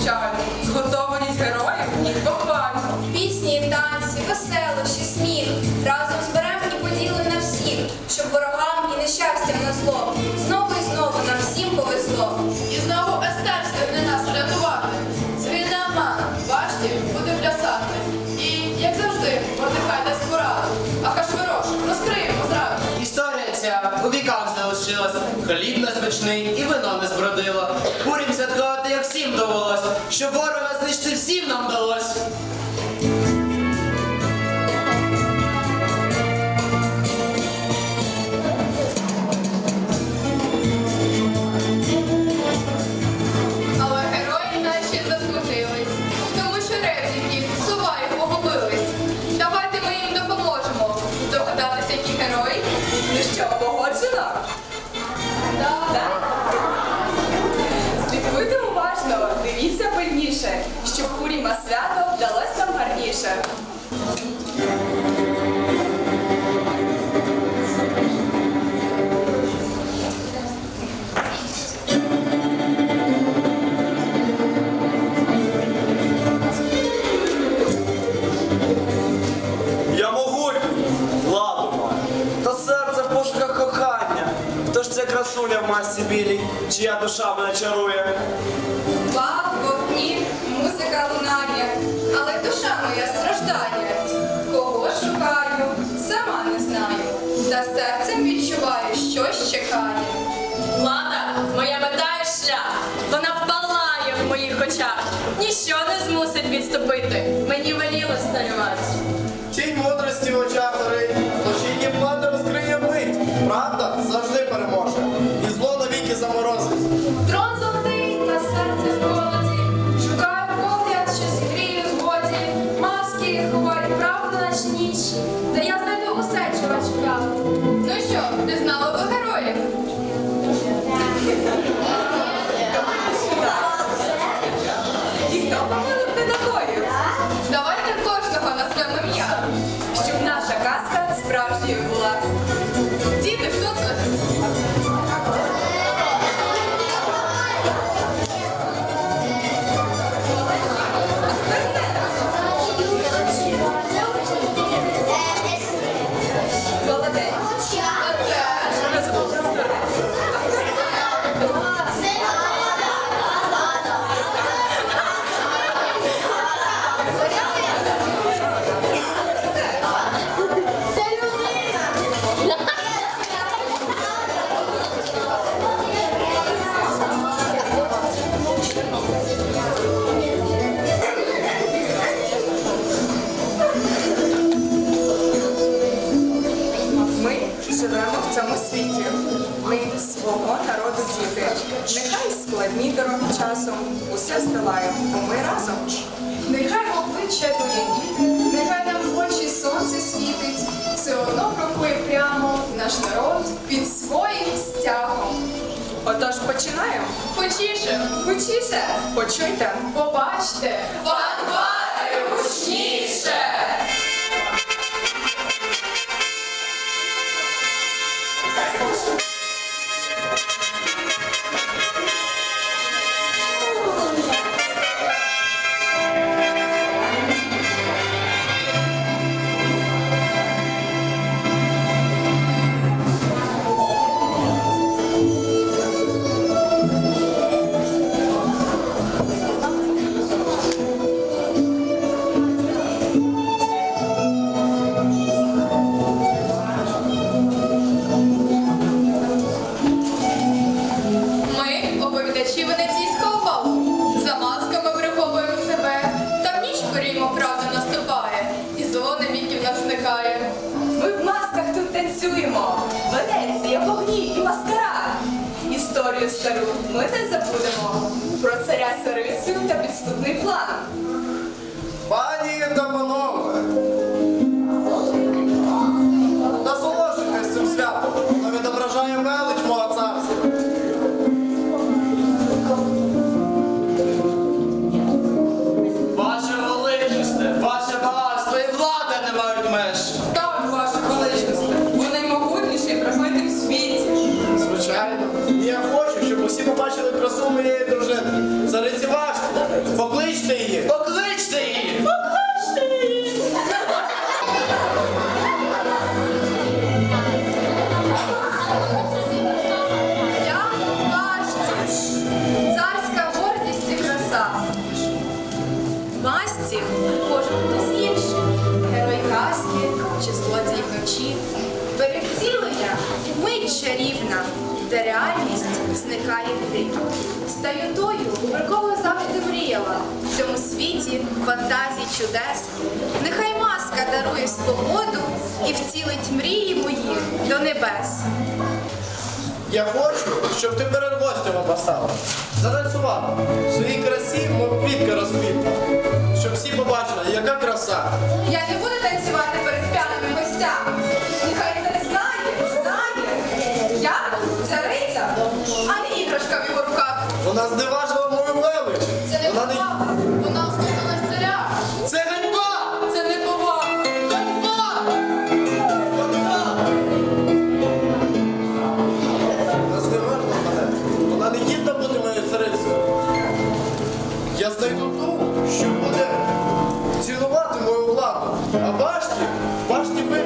chciałem щоб ворога знищити всім нам вдалось. Чия душа мене чарує? Бал, вогні, музика лунає, але душа моя страждає. Кого шукаю, сама не знаю, та серцем відчуваю, щось чекає. Влада, моя мета і шлях, вона впалає в моїх очах. Ніщо не змусить відступити. Мені веліло старювати. Тінь мудрості в очах горить, злочинні плани розкриє мить. Правда завжди переможе. Заморозить. Трон золотий на серці в голоді, шукаю погляд, що зігрію згоді, маски ховають правду наш ніч, та я знайду усе, чого чекав. Ну що, ти знала про героїв? І хто помилив педагогів? Давайте кожного назвемо ім'я. Щоб наша казка справжньою була. Діти, хто це? Живемо в цьому світі. Ми свого народу діти. Нехай складні дороги часом усе здолаємо, бо ми разом. Нехай обличчя діти, нехай нам в очі сонце світить, все одно крокує прямо наш народ під своїм стягом. Отож починаємо. Хочіше, Гучіше, почуйте. побачте, фанфари танцюємо. Венеція, вогні і маскарад. Історію стару ми не забудемо. Про царя Сарицю та підступний план. Чарівна, де реальність зникає ти. Стаю тою, про кого завжди мріяла. В цьому світі фантазій чудес. Нехай маска дарує свободу і вцілить мрії мої до небес. Я хочу, щоб ти перед гостями постала. Затанцювала. В своїй красі, мов квітка розквітла. Щоб всі побачили, яка краса. Я не буду танцювати перед п'яними гостями. Я цариця, а не іграшка в його руках. Вона здиважила мою велич. Це не Вона повага. Вона вступила царя. Це ганьба! Це не повага. Ганьба! Вона здиважила мене. Вона не гідна бути моєю царицею. Я знайду ту, що буде цінувати мою владу. А башті, башті вигнати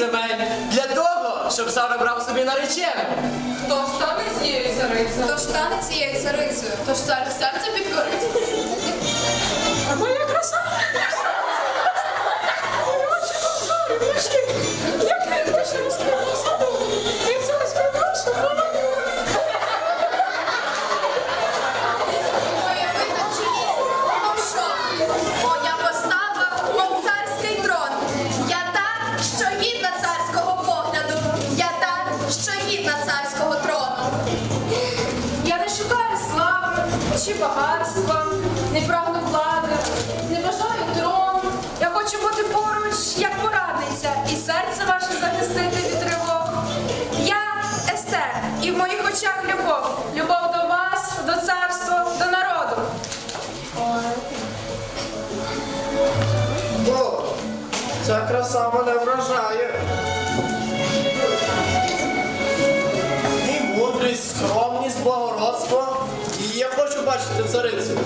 земель для того, щоб Сара брав собі наречену. Хто ж стане цією царицею? Хто ж стане цією царицею? Тож цар серце підкорить. Моя краса! Бачити царицю.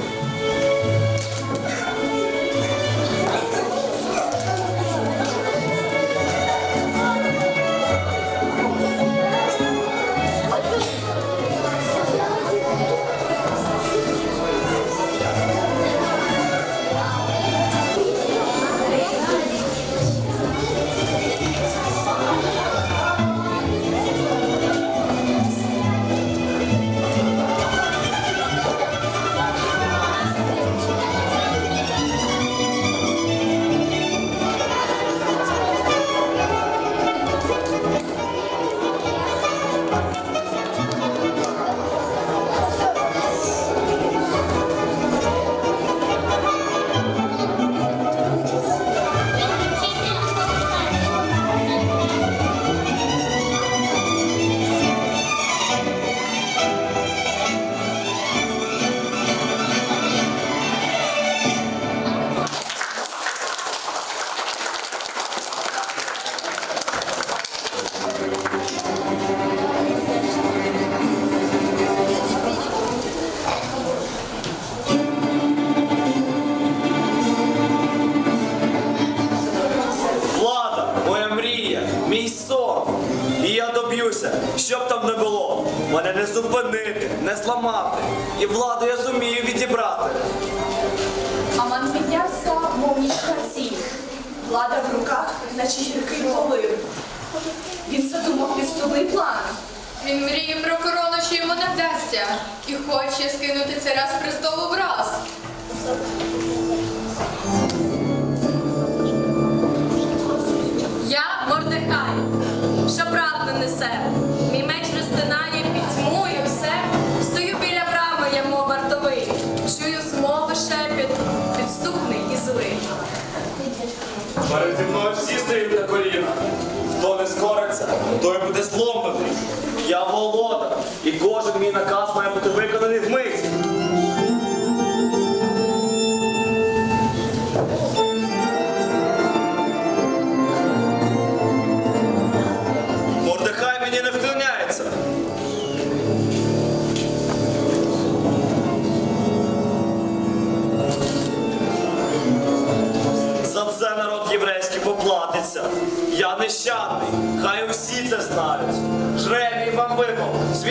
Не зламати. І владу я зумію відібрати. Аман піднявся, мов ніж ціль. Влада в руках, наче гіркий полин. Він задумав підступний план. Він мріє про корону, що йому не вдасться, і хоче скинути царя з престолу враз. Я Мордехай, що правду несе. Чую змови шепіт, підступний і злий. Переді мною всі стоїть на коліна. Хто не скориться, той буде зломлений. Я володар, і кожен мій наказ має бути виконаний вмить.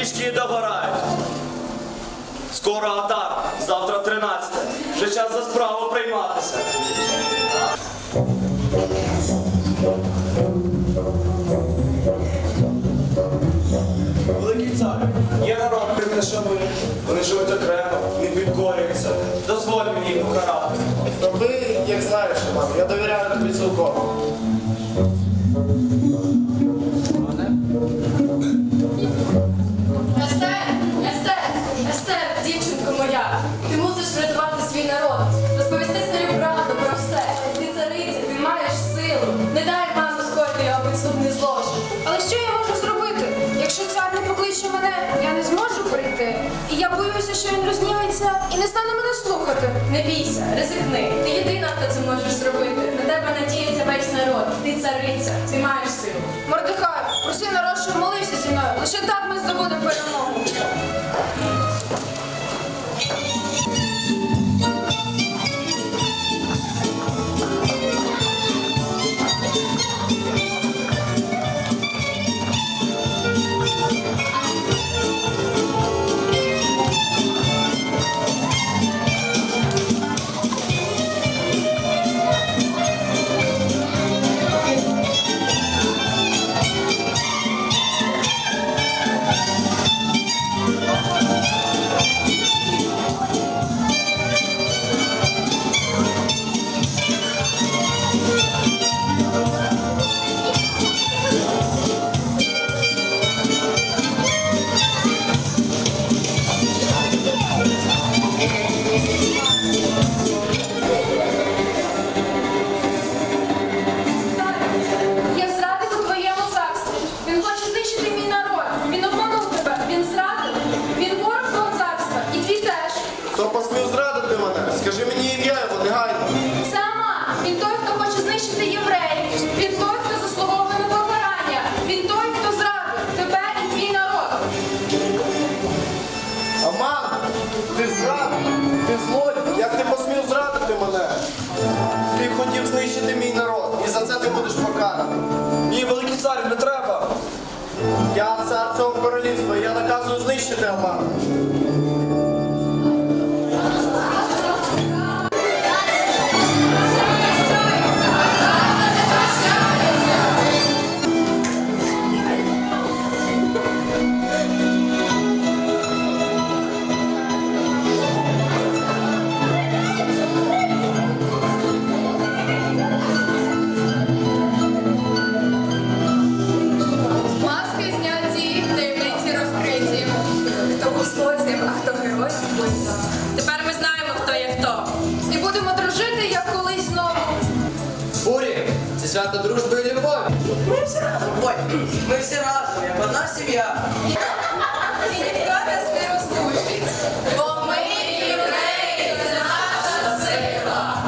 Свічки догорають. Скоро атак, завтра 13. Вже час за справу прийматися. Великий цар, є народ, шанує. Вони живуть окремо, не підкорюються. Дозволь мені їх покарати. Роби, як знаєш, я довіряю тобі цілком. Не бійся, ризикни. Ти єдина, хто це можеш зробити. На тебе надіється весь народ. Ти цариця, ти маєш силу. Мордихай, проси народ, щоб молився зі мною. Лише так ми здобудемо перемогу. Наказую знищити Амана. Маски ой, ми всі разом, одна сім'я. І ніхто нас не розлучить, бо ми євреї, це наша сила.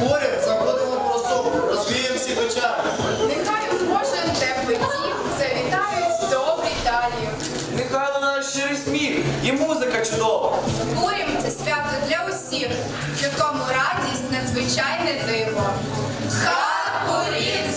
Поряд забудемо про сон, розвіємо всі печалі. Нехай у кожен теплий дім завітають добрі далі. Нехай лунає щирий сміх і музика чудова. Бурім це свято для усіх, в якому радість надзвичайне диво. Хай бурім